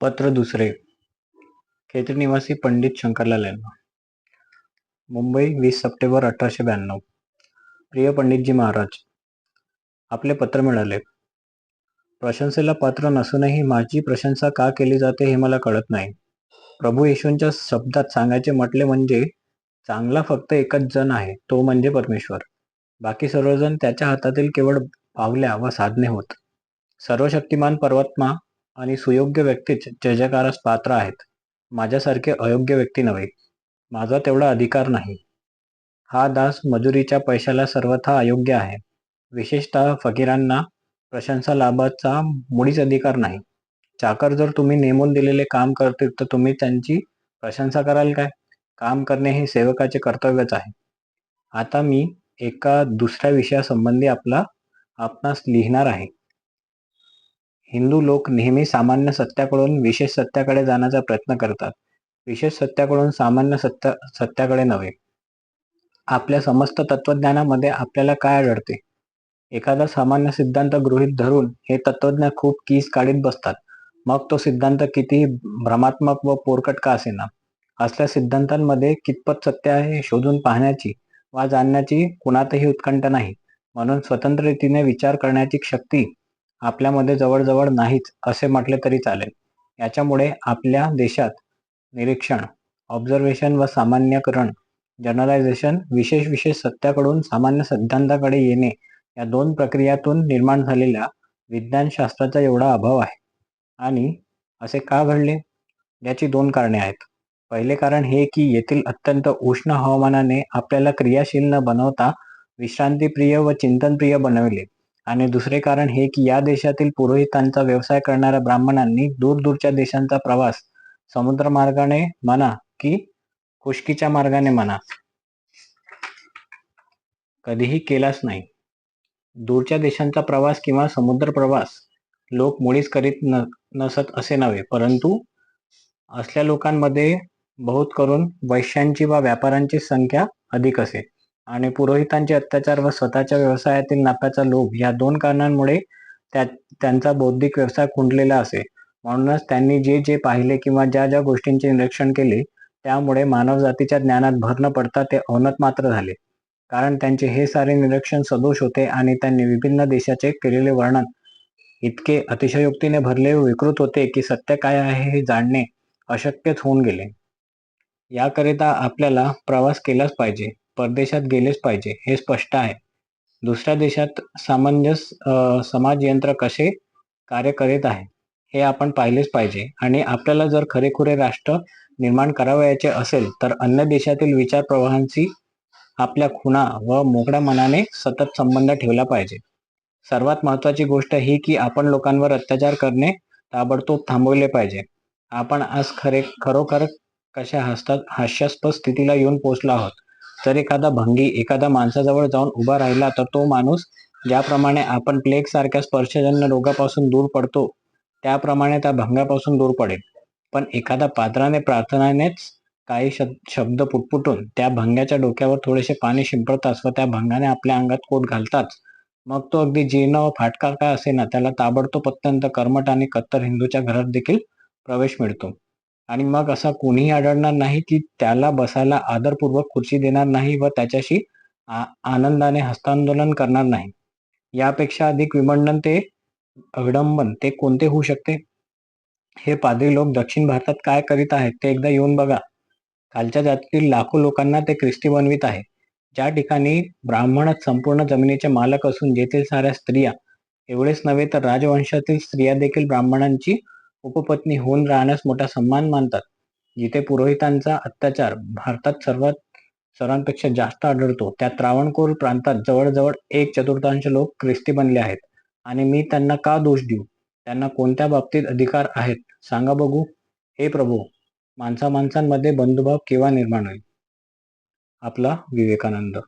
पत्र दुसरे. खेत्री निवासी पंडित शंकरलाल यांना. मुंबई वीस सप्टेंबर अठराशे ब्याण्णव. प्रिय पंडितजी महाराज आपले पत्र मिळाले. प्रशंसेला पात्र नसूनही माझी प्रशंसा का केली जाते हे मला कळत नाही. प्रभू येशूंच्या शब्दात सांगायचे म्हटले म्हणजे चांगला फक्त एकच जण आहे तो म्हणजे परमेश्वर. बाकी सर्वजण त्याच्या हातातील केवळ पावल्या व साधने होत. सर्वशक्तिमान परमात्मा आणि सुयोग्य व्यक्तीच जयजयकारास पात्र आहेत. माझ्यासारखे अयोग्य व्यक्ती नव्हे. माझा तेवढा अधिकार नाही. हा दास मजुरीच्या पैशाला सर्वथा अयोग्य आहे. विशेषतः फकीरांना प्रशंसा लाभाचा मुळीच अधिकार नाही. चाकर जर तुम्ही नेमून दिलेले काम करतील तर तुम्ही त्यांची प्रशंसा कराल काय? काम करणे हे सेवकाचे कर्तव्यच आहे. आता मी एका दुसऱ्या विषयासंबंधी आपला आपणास लिहिणार आहे. हिंदू लोक नेहमी सामान्य सत्याकडून विशेष सत्याकडे जाण्याचा प्रयत्न करतात. विशेष सत्याकडून सामान्य सत्य सत्याकडे नव्हे. आपल्या समस्त तत्वज्ञानामध्ये आपल्याला काय आढळते? एखादा सामान्य सिद्धांत गृहीत धरून हे तत्वज्ञ खूप कीस काढीत बसतात. मग तो सिद्धांत किती भ्रमात्मक व पोरकट का असेना. असल्या सिद्धांतांमध्ये कितपत सत्य आहे हे शोधून पाहण्याची वा जाणण्याची कुणातही उत्कंठ नाही. म्हणून स्वतंत्र रीतीने विचार करण्याची शक्ती आपल्यामध्ये जवळजवळ नाहीच असे म्हटले तरी चालेल. याच्यामुळे आपल्या देशात निरीक्षण ऑब्झर्वेशन व सामान्यकरण जनरलायझेशन विशेष विशेष सत्याकडून सामान्य सिद्धांताकडे येणे या दोन प्रक्रियातून निर्माण झालेल्या विज्ञानशास्त्राचा एवढा अभाव आहे. आणि असे का घडले? याची दोन कारणे आहेत. पहिले कारण हे की येथील अत्यंत उष्ण हवामानाने आपल्याला क्रियाशील न बनवता विश्रांतीप्रिय व चिंतनप्रिय बनविले. आणि दुसरे कारण हे की या देशातील पुरोहितांचा व्यवसाय करणाऱ्या ब्राह्मणांनी दूरदूरच्या देशांचा प्रवास समुद्र मार्गाने म्हणा की खुशकीच्या मार्गाने म्हणा कधीही केलाच नाही. दूरच्या देशांचा प्रवास किंवा समुद्र प्रवास लोक मुळीच करीत न नसत असे नव्हे परंतु असल्या लोकांमध्ये बहुत करून वैश्यांची व व्यापाऱ्यांची संख्या अधिक असे. आणि पुरोहितांचे अत्याचार व स्वतःच्या व्यवसायातील नफ्याचा लोभ या दोन कारणांमुळे त्या त्यांचा बौद्धिक व्यवसाय खुंटलेला असे. म्हणूनच त्यांनी जे जे पाहिले किंवा ज्या ज्या गोष्टींचे निरीक्षण केले त्यामुळे मानवजातीच्या ज्ञानात भर न पडता ते अवनत मात्र झाले. कारण त्यांचे हे सारे निरीक्षण सदोष होते आणि त्यांनी विभिन्न देशाचे केलेले वर्णन इतके अतिशयोक्तीने भरले विकृत होते की सत्य काय आहे हे जाणणे अशक्यच होऊन गेले. याकरिता आपल्याला प्रवास केलाच पाहिजे. परदेशात गेलेच पाहिजे हे स्पष्ट आहे. दुसऱ्या देशात सामंजस समाज यंत्र कसे कार्य करीत आहे हे आपण पाहिलेच पाहिजे. आणि आपल्याला जर खरेखुरे राष्ट्र निर्माण करावयाचे असेल तर अन्य देशातील विचार प्रवाहांशी आपल्या खुणा व मोकळ्या मनाने सतत संबंध ठेवला पाहिजे. सर्वात महत्वाची गोष्ट ही की आपण लोकांवर अत्याचार करणे ताबडतोब थांबवले पाहिजे. आपण आज खरे खरोखर कशा हस्ता हास्यास्पद स्थितीला येऊन पोहोचलो आहोत. जर एखादा भंगी एखादा माणसाजवळ जाऊन उभा राहिला तर तो माणूस ज्याप्रमाणे आपण प्लेग सारख्या स्पर्शजन्य रोगापासून दूर पडतो त्याप्रमाणे त्या भंगापासून दूर पडेल. पण एखादा पात्राने प्रार्थनानेच काही शब्द पुटपुटून त्या भंग्याच्या डोक्यावर थोडेसे पाणी शिंपडताच व त्या भंगाने आपल्या अंगात कोट घालताच मग तो अगदी जीर्ण व फाटका काय असे ना त्याला ताबडतोब अत्यंत कर्मट आणि कत्तर हिंदूच्या घरात देखील प्रवेश मिळतो. आणि मग असा कोणीही आढळणार नाही की त्याला बसायला आदरपूर्वक खुर्ची देणार नाही व त्याच्याशी आनंदाने हस्तांदोलन करणार नाही. यापेक्षा अधिक विमंडन ते विडंबन ते कोणते होऊ शकते? हे पादरी लोक दक्षिण भारतात काय करीत आहेत ते एकदा येऊन बघा. खालच्या जातीतील लाखो लोकांना ते ख्रिस्ती बनवित आहे. ज्या ठिकाणी ब्राह्मणच संपूर्ण जमिनीचे मालक असून जेथील साऱ्या स्त्रिया एवढेच नव्हे तर राजवंशातील स्त्रिया देखील ब्राह्मणांची उपपत्नी होऊन राहण्यास मोठा सन्मान मानतात. जिथे पुरोहितांचा अत्याचार भारतात सर्वात सर्वांपेक्षा जास्त आढळतो त्या त्रावणकोर प्रांतात जवळजवळ एक चतुर्थांश लोक ख्रिस्ती बनले आहेत. आणि मी त्यांना का दोष देऊ? त्यांना कोणत्या बाबतीत अधिकार आहेत? सांगा बघू. हे प्रभू माणसा माणसांमध्ये बंधुभाव केव्हा निर्माण होईल? आपला विवेकानंद.